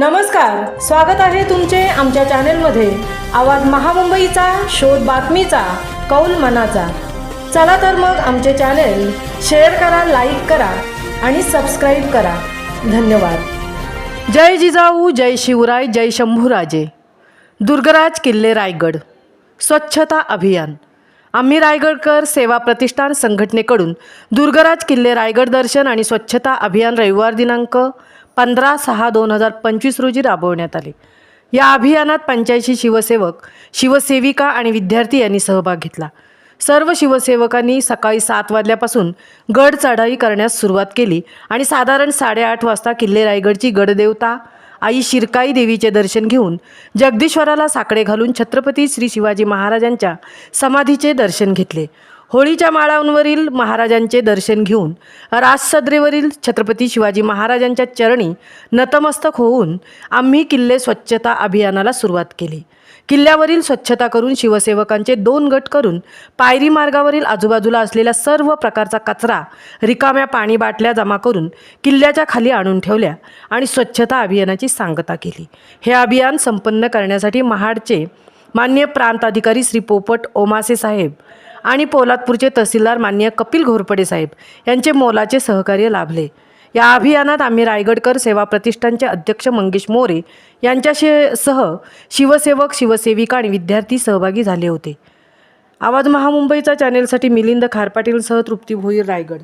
नमस्कार स्वागत आहे तुमचे आमच्या चॅनेलमध्ये. आवाज महामुंबईचा शोध बातमीचा कौल मनाचा. चला तर मग आमचे चॅनेल शेअर करा लाईक करा आणि सबस्क्राईब करा. धन्यवाद. जय जिजाऊ जय शिवराय जय शंभूराजे. दुर्गराज किल्ले रायगड. स्वच्छता अभियान. आम्ही रायगडकर सेवा प्रतिष्ठान संघटनेकडून दुर्गराज किल्ले रायगड दर्शन आणि स्वच्छता अभियान रविवार दिनांक पंधरा सहा दोन हजार पंचवीस रोजी राबवण्यात आले. या अभियानात पंच्याऐंशी शिवसेवक शिवसेविका आणि विद्यार्थी यांनी सहभाग घेतला. सर्व शिवसेवकांनी सकाळी सात वाजल्यापासून गड चढाई करण्यास सुरुवात केली आणि साधारण साडेआठ वाजता किल्ले रायगडची गडदेवता आई शिरकाई देवीचे दर्शन घेऊन जगदीश्वराला साकडे घालून छत्रपती श्री शिवाजी महाराजांच्या समाधीचे दर्शन घेतले. होळीच्या माळांवरील महाराजांचे दर्शन घेऊन राजसद्रेवरील छत्रपती शिवाजी महाराजांच्या चरणी नतमस्तक होऊन आम्ही किल्ले स्वच्छता अभियानाला सुरुवात केली. किल्ल्यावरील स्वच्छता करून शिवसेवकांचे दोन गट करून पायरी मार्गावरील आजूबाजूला असलेल्या सर्व प्रकारचा कचरा रिकाम्या पाणी बाटल्या जमा करून किल्ल्याच्या खाली आणून ठेवल्या आणि स्वच्छता अभियानाची सांगता केली. हे अभियान संपन्न करण्यासाठी महाडचे मान्य प्रांताधिकारी श्री पोपट ओमासे साहेब आणि पोलादपूरचे तहसीलदार मान्य कपिल घोरपडे साहेब यांचे मोलाचे सहकार्य लाभले. या अभियानात आम्ही रायगडकर सेवा प्रतिष्ठानचे अध्यक्ष मंगेश मोरे यांच्याशी सह शिवसेवक शिवसेविका आणि विद्यार्थी सहभागी झाले होते. आवाज महामुंबईचा चॅनेलसाठी मिलिंद खारपाटीलसह तृप्ती भोईर रायगड.